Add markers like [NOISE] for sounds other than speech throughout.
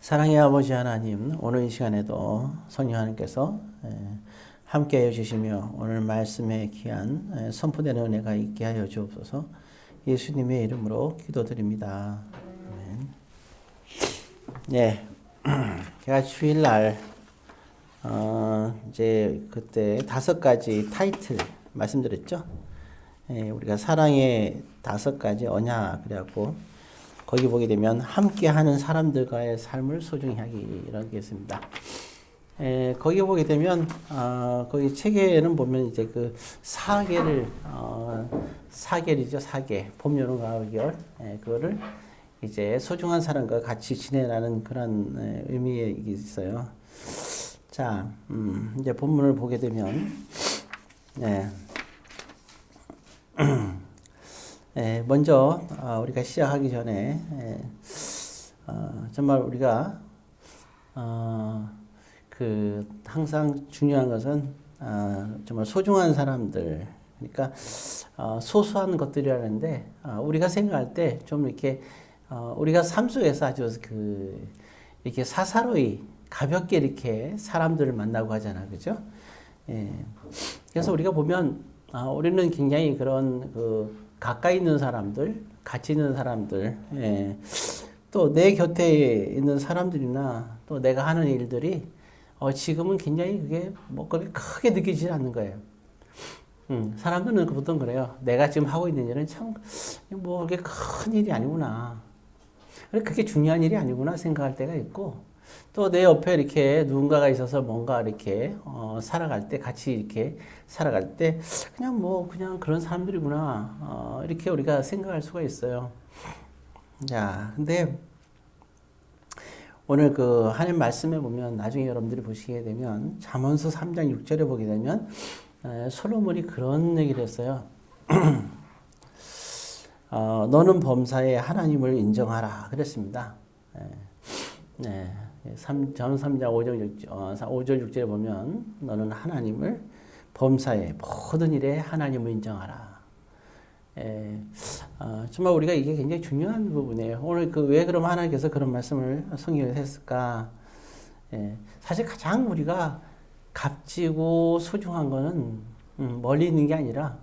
사랑의 아버지 하나님, 오늘 이 시간에도 성령 하나님께서 예, 함께 해 주시며 오늘 말씀에 귀한 예, 선포되는 은혜가 있게 하여 주옵소서 예수님의 이름으로 기도드립니다. 아멘. 네, [CLEARS THROAT] 제가 주일날 어, 이제 그때 다섯 가지 타이틀 말씀드렸죠. 예, 우리가 사랑의 다섯 가지 언약 그래갖고 거기 보게 되면 함께하는 사람들과의 삶을 소중히 하기 이렇게 있습니다. 에, 거기 보게 되면 어, 거기 책에는 보면 이제 그 사계를 어, 사계이죠 사계 봄 여름 가을 겨울 에, 그거를 이제 소중한 사람과 같이 지내라는 그런 에, 의미가 있어요. 자, 음, 이제 본문을 보게 되면 네. [CLEARS THROAT] 예, 먼저 어, 우리가 시작하기 전에 예, 어, 정말 우리가 어, 그 항상 중요한 것은 어, 정말 소중한 사람들 그러니까 어, 소소한 것들이라는데 어, 우리가 생각할 때 좀 이렇게 어, 우리가 삶 속에서 아주 그 이렇게 사사로이 가볍게 이렇게 사람들을 만나고 하잖아, 그죠? 예. 그래서 우리가 보면 아, 우리는 굉장히 그런 그 가까이 있는 사람들, 같이 있는 사람들, 예. 또 내 곁에 있는 사람들이나 또 내가 하는 일들이 어, 지금은 굉장히 그게 뭐 그렇게 크게 느끼지 않는 거예요. 음, 사람들은 보통 그래요. 내가 지금 하고 있는 일은 참 뭐 그게 큰 일이 아니구나. 그게 중요한 일이 아니구나 생각할 때가 있고 또 내 옆에 이렇게 누군가가 있어서 뭔가 이렇게 어, 살아갈 때 같이 이렇게 살아갈 때 그냥 뭐 그냥 그런 사람들이구나 어, 이렇게 우리가 생각할 수가 있어요. 자, 근데 오늘 그 하나님 말씀에 보면 나중에 여러분들이 보시게 되면 잠언서 3장 6절에 보게 되면 에, 솔로몬이 그런 얘기를 했어요. [CLEARS THROAT] 어, 너는 범사에 하나님을 인정하라 그랬습니다. 에, 네. 3, 전 3장 5절, 6, 어, 5절 6절에 보면 너는 하나님을 범사에 모든 일에 하나님을 인정하라. 에, 어, 정말 우리가 이게 굉장히 중요한 부분이에요. 오늘 그 왜 그럼 하나님께서 그런 말씀을 성경에 했을까? 에, 사실 가장 우리가 값지고 소중한 거는 음, 멀리 있는 게 아니라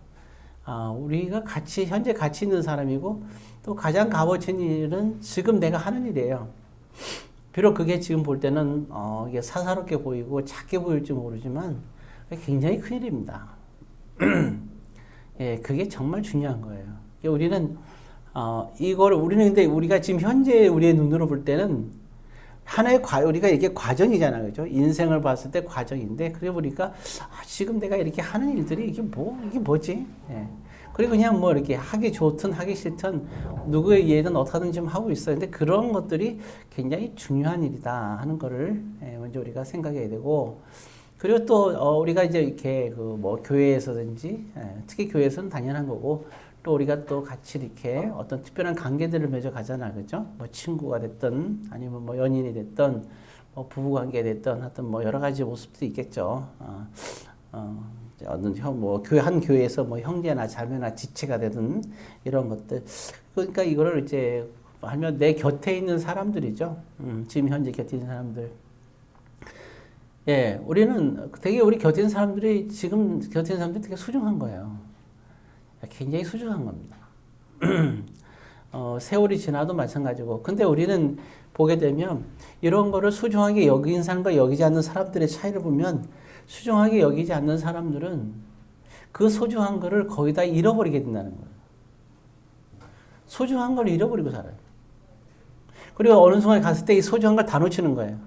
아, 우리가 같이 현재 같이 있는 사람이고 또 가장 값어친 일은 지금 내가 하는 일이에요. 비록 그게 지금 볼 때는 어, 이게 사사롭게 보이고 작게 보일지 모르지만 굉장히 큰 일입니다. [CLEARS THROAT] 예, 그게 정말 중요한 거예요. 우리는 어, 이걸 우리는 근데 우리가 지금 현재 우리의 눈으로 볼 때는 하나의 과 우리가 이게 과정이잖아요, 그죠? 인생을 봤을 때 과정인데 그래 보니까 아, 지금 내가 이렇게 하는 일들이 이게 뭐 이게 뭐지? 예. 그리고 그냥 뭐 이렇게 하기 좋든 하기 싫든 누구에 의해든 어떻게든 좀 하고 있어요. 근데 그런 것들이 굉장히 중요한 일이다 하는 거를 예, 먼저 우리가 생각해야 되고 그리고 또 어, 우리가 이제 이렇게 그 뭐 교회에서든지 예, 특히 교회에서는 당연한 거고 또 우리가 또 같이 이렇게 어떤 특별한 관계들을 맺어 가잖아, 그죠? 뭐 친구가 됐든 아니면 뭐 연인이 됐든 뭐 부부 관계 됐든 하여튼 뭐 여러 가지 모습도 있겠죠. 어, 어. 어떤 형, 뭐, 교회, 한 교회에서 뭐 형제나 자매나 지체가 되든 이런 것들. 그러니까 이거를 이제 하면 내 곁에 있는 사람들이죠. 음, 지금 현재 곁에 있는 사람들. 예, 우리는 되게 우리 곁에 있는 사람들이 지금 곁에 있는 사람들이 되게 소중한 거예요. 굉장히 소중한 겁니다. [CLEARS THROAT] 어, 세월이 지나도 마찬가지고. 근데 우리는 보게 되면 이런 거를 소중하게 여긴 사람과 여기지 않는 사람들의 차이를 보면 수중하게 여기지 않는 사람들은 그 소중한 거를 거의 다 잃어버리게 된다는 거예요. 소중한 걸 잃어버리고 살아요. 그리고 어느 순간에 갔을 때 이 소중한 걸 다 놓치는 거예요.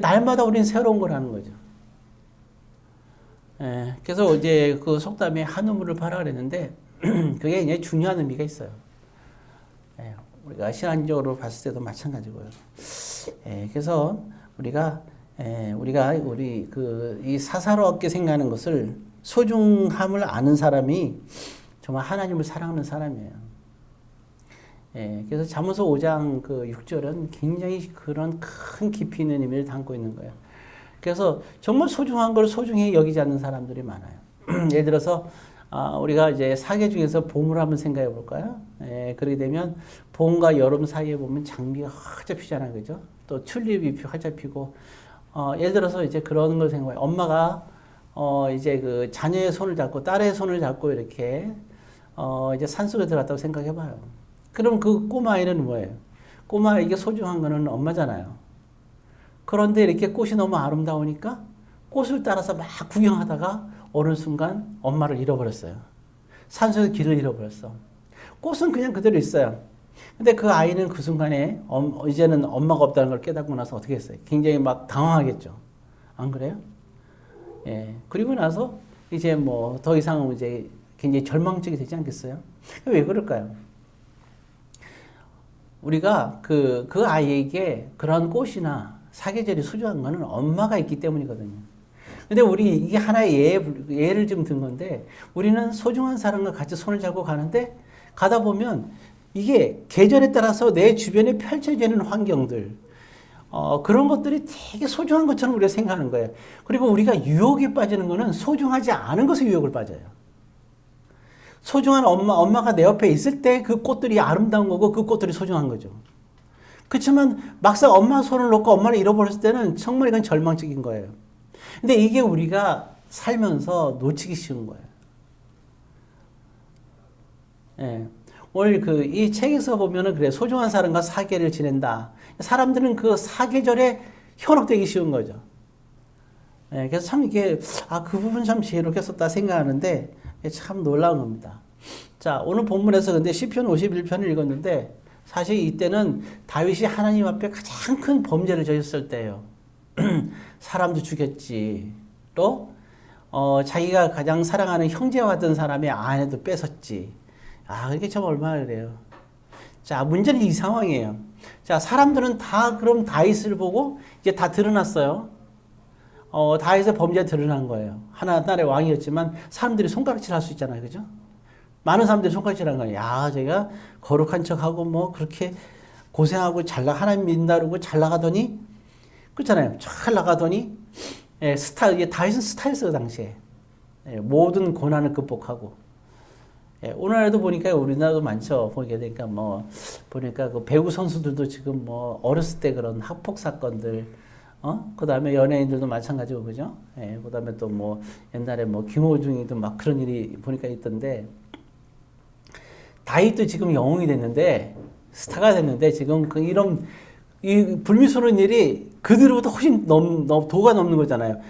날마다 우리는 새로운 걸 하는 거죠. 예, 그래서 이제 그 속담에 한우물을 팔아 그랬는데 [CLEARS THROAT] 그게 이제 중요한 의미가 있어요. 예, 우리가 신앙적으로 봤을 때도 마찬가지고요. 예, 그래서 우리가 예, 우리가 우리 그 이 사사롭게 생각하는 것을 소중함을 아는 사람이 정말 하나님을 사랑하는 사람이에요. 예, 그래서 잠언서 5장 그 6절은 굉장히 그런 큰 깊이 있는 의미를 담고 있는 거예요. 그래서 정말 소중한 걸 소중히 여기지 않는 사람들이 많아요. [CLEARS THROAT] 예를 들어서 아, 우리가 이제 사계 중에서 봄을 한번 생각해 볼까요? 예, 그렇게 되면 봄과 여름 사이에 보면 장미가 활짝 피잖아요, 그죠? 또 튤립이 피- 활짝 피고, 어, 예를 들어서 이제 그런 걸 생각해. 엄마가 어, 이제 그 자녀의 손을 잡고 딸의 손을 잡고 이렇게 어, 이제 산속에 들어갔다고 생각해 봐요. 그럼 그 꼬마 아이는 뭐예요? 꼬마 이게 소중한 거는 엄마잖아요. 그런데 이렇게 꽃이 너무 아름다우니까 꽃을 따라서 막 구경하다가 어느 순간 엄마를 잃어버렸어요. 산속에 길을 잃어버렸어. 꽃은 그냥 그대로 있어요. 근데 그 아이는 그 순간에 엄- 이제는 엄마가 없다는 걸 깨닫고 나서 어떻게 했어요? 굉장히 막 당황하겠죠. 안 그래요? 예. 그리고 나서 이제 뭐 더 이상 이제 굉장히 절망적이 되지 않겠어요? [LAUGHS] 왜 그럴까요? 우리가 그, 그 아이에게 그런 꽃이나 사계절이 소중한 거는 엄마가 있기 때문이거든요. 근데 우리 이게 하나의 예, 예를 좀 든 건데 우리는 소중한 사람과 같이 손을 잡고 가는데 가다 보면 이게 계절에 따라서 내 주변에 펼쳐지는 환경들 어, 그런 것들이 되게 소중한 것처럼 우리가 생각하는 거예요. 그리고 우리가 유혹에 빠지는 거는 소중하지 않은 것에 유혹을 빠져요. 소중한 엄마, 엄마가 내 옆에 있을 때 그 꽃들이 아름다운 거고 그 꽃들이 소중한 거죠. 그렇지만 막상 엄마 손을 놓고 엄마를 잃어버렸을 때는 정말 이건 절망적인 거예요. 근데 이게 우리가 살면서 놓치기 쉬운 거예요. 예. 오늘 그 이 책에서 보면은 그래 소중한 사람과 사계를 지낸다. 사람들은 그 사계절에 현혹되기 쉬운 거죠. 예, 그래서 참 이게 아 그 부분 참 지혜롭게 썼다 생각하는데 참 놀라운 겁니다. 자 오늘 본문에서 근데 시편 51편을 읽었는데 사실 이때는 다윗이 하나님 앞에 가장 큰 범죄를 저질렀을 때예요. [CLEARS THROAT] 사람도 죽였지. 또 어, 자기가 가장 사랑하는 형제와 같은 사람의 아내도 뺏었지. 아, 그게 참 얼마나 그래요. 자, 문제는 이 상황이에요. 자, 사람들은 다 그럼 다윗을 보고 이제 다 드러났어요. 어, 다윗의 범죄가 드러난 거예요. 하나 나라의 왕이었지만 사람들이 손가락질 할 수 있잖아요. 그죠? 많은 사람들이 손가락질 한 거예요. 야, 제가 거룩한 척하고 뭐 그렇게 고생하고 잘 나, 하나님 믿는다고 잘 나가더니 그렇잖아요. 잘 나가더니 예, 스타, 이게 다윗은 스타였어요, 당시에. 예, 모든 고난을 극복하고. 예, 오늘날도 보니까 우리나라도 많죠. 보게 되니까 뭐, 보니까 그 배구 선수들도 지금 뭐, 어렸을 때 그런 학폭 사건들, 어? 그 다음에 연예인들도 마찬가지고, 그죠? 예, 그 다음에 또 뭐, 옛날에 뭐, 김호중이도 막 그런 일이 보니까 있던데, 다윗도 지금 영웅이 됐는데, 스타가 됐는데, 지금 그 이런, 이 불미스러운 일이 그들보다 훨씬 넘, 넘, 도가 넘는 거잖아요.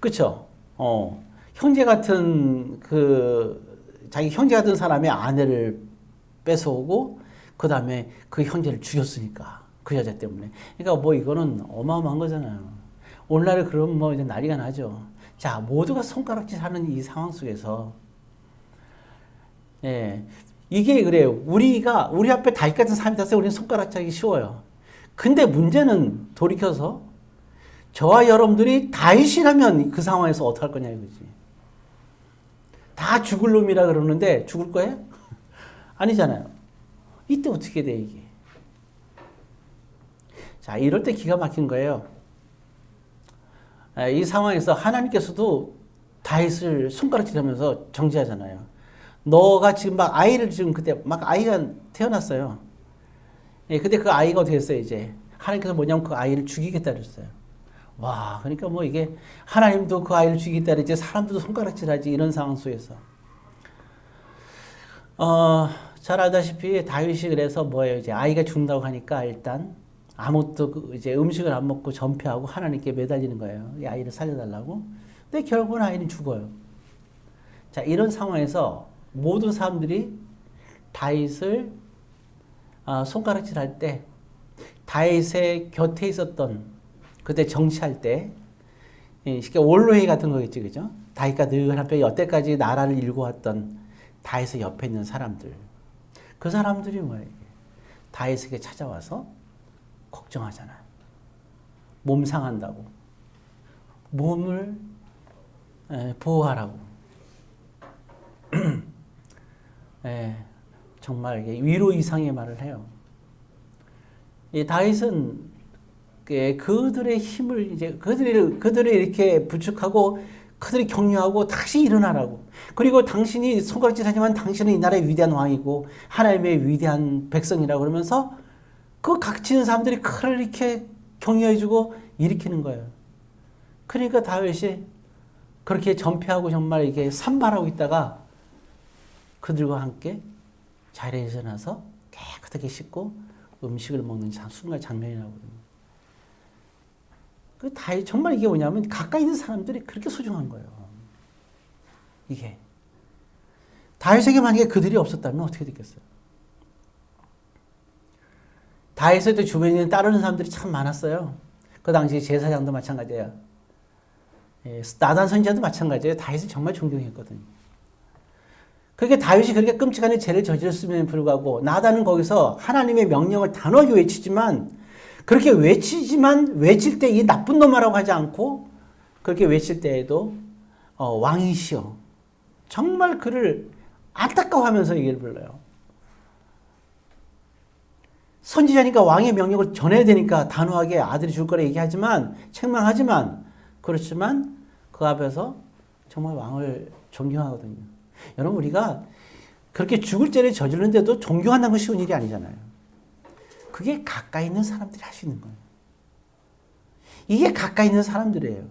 그쵸? 어. 형제 같은 그, 자기 형제 같은 사람의 아내를 뺏어오고, 그 다음에 그 형제를 죽였으니까. 그 여자 때문에. 그러니까 뭐 이거는 어마어마한 거잖아요. 오늘날에 그러면 뭐 이제 난리가 나죠. 자, 모두가 손가락질 하는 이 상황 속에서, 예. 이게 그래요. 우리가, 우리 앞에 다윗 같은 사람이 때 우리는 손가락질하기 쉬워요. 근데 문제는 돌이켜서 저와 여러분들이 다윗이라면 그 상황에서 어떡할 거냐 이거지. 다 죽을 놈이라 그러는데 죽을 거예요? [LAUGHS] 아니잖아요. 이때 어떻게 돼 이게? 자, 이럴 때 기가 막힌 거예요. 아, 이 상황에서 하나님께서도 다윗을 손가락질하면서 정지하잖아요. 너가 지금 막 아이를 지금 그때 막 아이가 태어났어요. 예, 근데 그 아이가 어떻게 했어요, 이제? 하나님께서 뭐냐면 그 아이를 죽이겠다 그랬어요. 와, 그러니까 뭐 이게 하나님도 그 아이를 죽이겠다 이제 사람들도 손가락질 하지 이런 상황 속에서. 어, 잘 알다시피 다윗이 그래서 뭐예요, 이제 아이가 죽는다고 하니까 일단 아무것도 그 이제 음식을 안 먹고 전폐하고 하나님께 매달리는 거예요. 이 아이를 살려달라고. 근데 결국은 아이는 죽어요. 자, 이런 상황에서 모든 사람들이 다윗을 아, 손가락질 할 때 다윗의 곁에 있었던 그때 정치할 때 예, 쉽게 원로회의 같은 거겠지 그죠? 다윗과 늘 함께 여태까지 나라를 일궈왔던 다윗의 옆에 있는 사람들 그 사람들이 뭐예요? 다윗에게 찾아와서 걱정하잖아요. 몸 상한다고 몸을 예, 보호하라고 [CLEARS THROAT] 예, 정말 위로 이상의 말을 해요. 이 다윗은 그 그들의 힘을 이제 그들이 그들을 이렇게 부축하고 그들이 격려하고 다시 일어나라고. 그리고 당신이 손가락질 하지만 당신은 이 나라의 위대한 왕이고 하나님의 위대한 백성이라고 그러면서 그 각지는 사람들이 그를 이렇게 격려해주고 일으키는 거예요. 그러니까 다윗이 그렇게 전폐하고 정말 이게 산발하고 있다가 그들과 함께 자리에서 나서 깨끗하게 씻고 음식을 먹는 순간 장면이 나오거든요. 그 다윗 정말 이게 뭐냐면 가까이 있는 사람들이 그렇게 소중한 거예요. 이게 다윗에게 만약에 그들이 없었다면 어떻게 됐겠어요? 다윗의 주변에 따르는 사람들이 참 많았어요. 그 당시 제사장도 마찬가지예요. 예, 나단 선지자도 마찬가지예요. 다윗을 정말 존경했거든요. 그게 다윗이 그렇게 끔찍한 죄를 저질렀음에도 불구하고 나단은 거기서 하나님의 명령을 단호하게 외치지만 그렇게 외치지만 외칠 때 이 나쁜 놈아라고 하지 않고 그렇게 외칠 때에도 어, 왕이시여 정말 그를 안타까워하면서 얘기를 불러요. 선지자니까 왕의 명령을 전해야 되니까 단호하게 아들이 줄 거라 얘기하지만 책망하지만 그렇지만 그 앞에서 정말 왕을 존경하거든요. 여러분 우리가 그렇게 죽을 죄를 저지르는데도 존경한다는 건 쉬운 일이 아니잖아요. 그게 가까이 있는 사람들이 할 수 있는 거예요. 이게 가까이 있는 사람들이에요.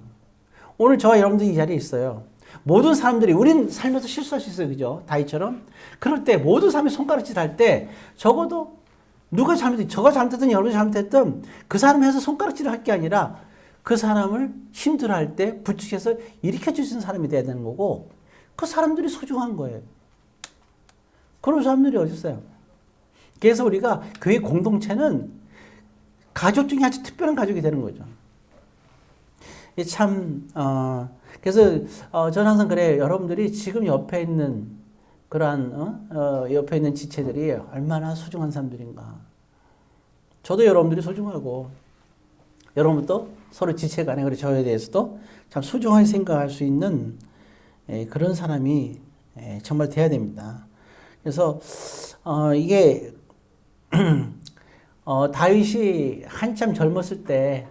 오늘 저와 여러분들 이 자리에 있어요. 모든 사람들이 우린 살면서 실수할 수 있어요. 그죠? 다이처럼. 그럴 때 모든 사람이 손가락질 할 때 적어도 누가 잘못했든 저가 잘못했든 여러분이 잘못했든 그 사람이 해서 손가락질을 할 게 아니라 그 사람을 힘들어 할 때 부축해서 일으켜 주시는 사람이 돼야 되는 거고 그 사람들이 소중한 거예요. 그런 사람들이 어디 있어요? 그래서 우리가 교회 공동체는 가족 중에 아주 특별한 가족이 되는 거죠. 참, 어, 그래서 어, 저는 항상 그래요. 여러분들이 지금 옆에 있는 그러한 어? 어, 옆에 있는 지체들이 얼마나 소중한 사람들인가. 저도 여러분들이 소중하고 여러분도 서로 지체 간에 그리고 저에 대해서도 참 소중하게 생각할 수 있는 예, 그런 사람이 예, 정말 돼야 됩니다. 그래서 어, 이게 [CLEARS THROAT] 어, 다윗이 한참 젊었을 때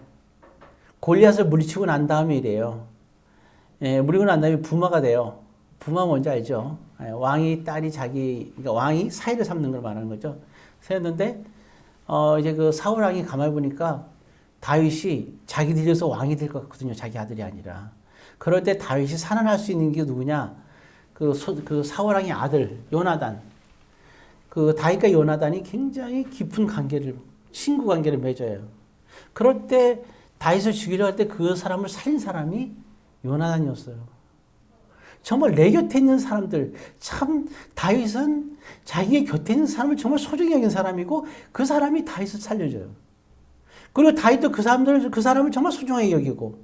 골리앗을 물리치고 난 다음에 이래요. 예, 물리고 난 다음에 부마가 돼요. 부마 뭔지 알죠? 예, 왕이 딸이 자기 그러니까 왕이 사이를 삼는 걸 말하는 거죠. 세웠는데 어, 이제 그 사울 왕이 가만히 보니까 다윗이 자기 들려서 왕이 될 것 같거든요. 자기 아들이 아니라. 그럴 때 다윗이 살아날 수 있는 게 누구냐? 그, 소, 그 사울 왕의 아들 요나단. 그 다윗과 요나단이 굉장히 깊은 관계를 친구 관계를 맺어요. 그럴 때 다윗을 죽이려 할 때 그 사람을 살린 사람이 요나단이었어요. 정말 내 곁에 있는 사람들 참 다윗은 자기의 곁에 있는 사람을 정말 소중히 여긴 사람이고 그 사람이 다윗을 살려줘요. 그리고 다윗도 그 사람들 그 사람을 정말 소중하게 여기고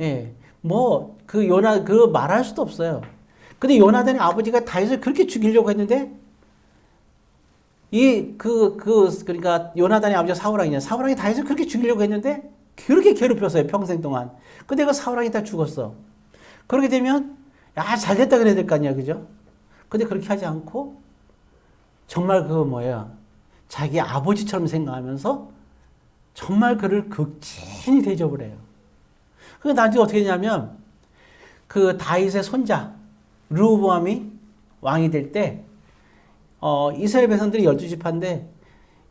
예. 뭐 그 요나 그 말할 수도 없어요. 근데 요나단의 아버지가 다윗을 그렇게 죽이려고 했는데 이 그 그 그, 러니까 요나단의 아버지가 사울왕이냐 사울왕이 다윗을 그렇게 죽이려고 했는데 그렇게 괴롭혔어요 평생 동안. 근데 그 사울왕이 다 죽었어. 그렇게 되면 야 잘됐다 그래야 될 거 아니야 그죠? 근데 그렇게 하지 않고 정말 그 뭐야 자기 아버지처럼 생각하면서 정말 그를 극진히 대접을 해요. 그 나중에 어떻게 되냐면 그 다윗의 손자 르우보암이 왕이 될 때 어, 이스라엘 백성들이 열두 지파인데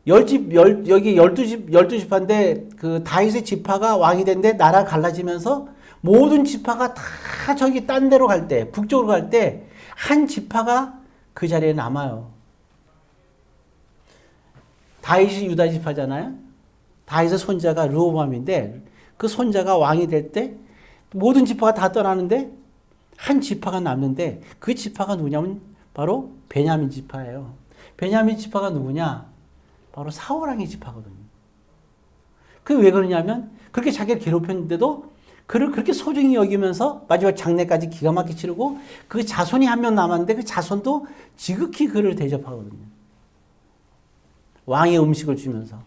열집 열 여기 열두 집 열두 지파인데 그 다윗의 지파가 왕이 된데 나라 갈라지면서 모든 지파가 다 저기 딴 데로 갈 때 북쪽으로 갈 때 한 지파가 그 자리에 남아요. 다윗이 유다 지파잖아요. 다윗의 손자가 르호밤인데 그 손자가 왕이 될 때 모든 지파가 다 떠나는데 한 지파가 남는데 그 지파가 누구냐면 바로 베냐민 지파예요. 베냐민 지파가 누구냐? 바로 사울왕의 지파거든요. 그왜 그러냐면 그렇게 자기를 괴롭혔는데도 그를 그렇게 소중히 여기면서 마지막 장례까지 기가 막히게 치르고 그 자손이 한 명 남았는데 그 자손도 지극히 그를 대접하거든요. 왕의 음식을 주면서.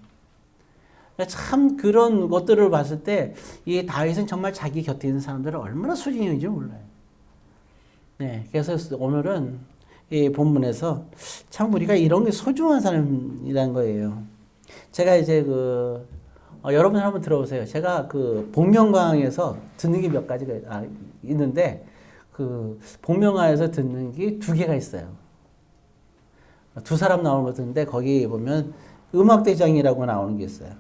참 그런 것들을 봤을 때 이 다윗은 정말 자기 곁에 있는 사람들을 얼마나 소중히 여기는지 몰라요. 네, 그래서 오늘은 이 본문에서 참 우리가 이런 게 소중한 사람이라는 거예요. 제가 이제 그 어, 여러분 한번 들어보세요. 제가 그 복면가왕에서 듣는 게 몇 가지가 아, 있는데 그 복면가왕에서 듣는 게 두 개가 있어요. 두 사람 나오는 거 듣는데 거기 보면 음악 대장이라고 나오는 게 있어요.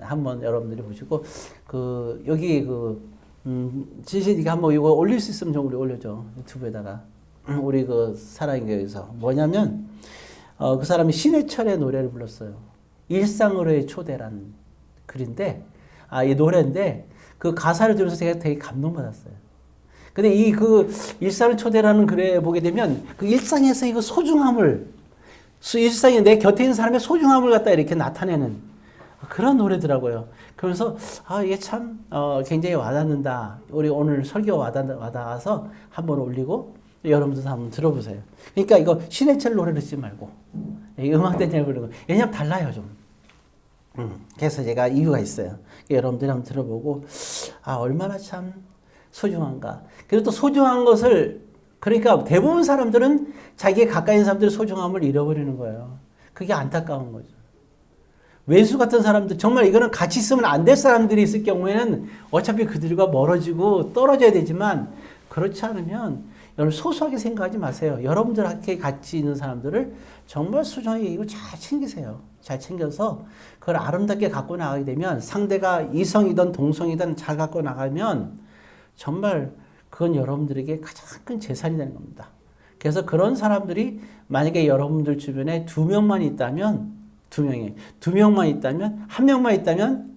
한번 여러분들이 보시고 그 여기 그 음, 지시니까 한번 이거 올릴 수 있으면 좀 우리 올려줘 유튜브에다가 [CLEARS THROAT] 우리 그 사랑교회에서 뭐냐면 어, 그 사람이 신해철의 노래를 불렀어요. 일상으로의 초대라는 글인데 아이 노래인데 그 가사를 들으면서 제가 되게 감동받았어요. 근데 이 그 일상을 초대라는 글에 보게 되면 그 일상에서 이거 소중함을 수- 일상에 내 곁에 있는 사람의 소중함을 갖다 이렇게 나타내는 그런 노래더라고요. 그러면서 아 이게 참 어, 굉장히 와닿는다. 우리 오늘 설교 와닿, 와닿 아서 한번 올리고 여러분들도 한번 들어보세요. 그러니까 이거 신해철 노래를 듣지 말고 이 음악 대장을 부르고 왜냐면 달라요 좀. 음, 그래서 제가 이유가 있어요. 여러분들이 한번 들어보고 아 얼마나 참 소중한가. 그리고 또 소중한 것을 그러니까 대부분 사람들은 자기의 가까이 있는 사람들의 소중함을 잃어버리는 거예요. 그게 안타까운 거죠. 외수 같은 사람들 정말 이거는 같이 있으면 안 될 사람들이 있을 경우에는 어차피 그들과 멀어지고 떨어져야 되지만 그렇지 않으면 여러분 소소하게 생각하지 마세요. 여러분들한테 같이 있는 사람들을 정말 소중하게 이거 잘 챙기세요. 잘 챙겨서 그걸 아름답게 갖고 나가게 되면 상대가 이성이든 동성이든 잘 갖고 나가면 정말 그건 여러분들에게 가장 큰 재산이 되는 겁니다. 그래서 그런 사람들이 만약에 여러분들 주변에 두 명만 있다면 두 명이 두 명만 있다면 한 명만 있다면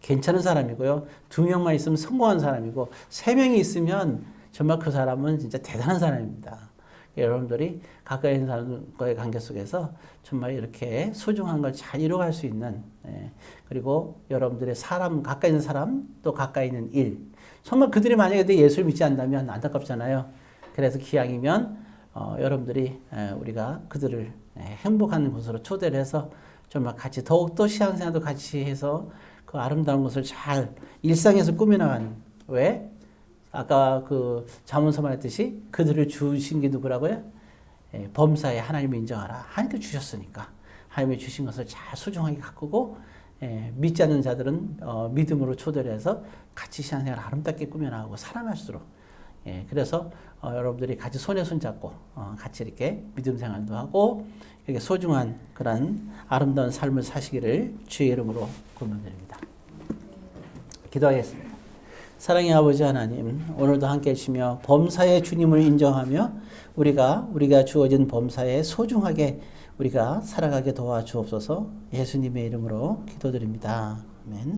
괜찮은 사람이고요. 두 명만 있으면 성공한 사람이고 세 명이 있으면 정말 그 사람은 진짜 대단한 사람입니다. 여러분들이 가까이 있는 사람과의 관계 속에서 정말 이렇게 소중한 걸 잘 이뤄갈 수 있는 예, 그리고 여러분들의 사람 가까이 있는 사람 또 가까이 있는 일 정말 그들이 만약에 내 예수를 믿지 않다면 안타깝잖아요. 그래서 기왕이면 어, 여러분들이 에, 우리가 그들을 에, 행복한 곳으로 초대를 해서 정말 같이 더욱더 신앙생활도 같이 해서 그 아름다운 것을 잘 일상에서 꾸며나가는 왜? 아까 그 자문서 말했듯이 그들을 주신 게 누구라고요? 예, 범사에 하나님을 인정하라. 하나님께 주셨으니까 하나님이 주신 것을 잘 소중하게 가꾸고 예, 믿지 않는 자들은 어, 믿음으로 초대를 해서 같이 신앙생활 아름답게 꾸며나가고 사랑할수록 예, 그래서 어, 여러분들이 같이 손에 손 잡고 어, 같이 이렇게 믿음 생활도 하고 이렇게 소중한 그런 아름다운 삶을 사시기를 주의 이름으로 권면드립니다. 기도하겠습니다. 사랑의 아버지 하나님, 오늘도 함께 해주시며 범사의 주님을 인정하며 우리가 우리가 주어진 범사에 소중하게 우리가 살아가게 도와주옵소서 예수님의 이름으로 기도드립니다. 아멘.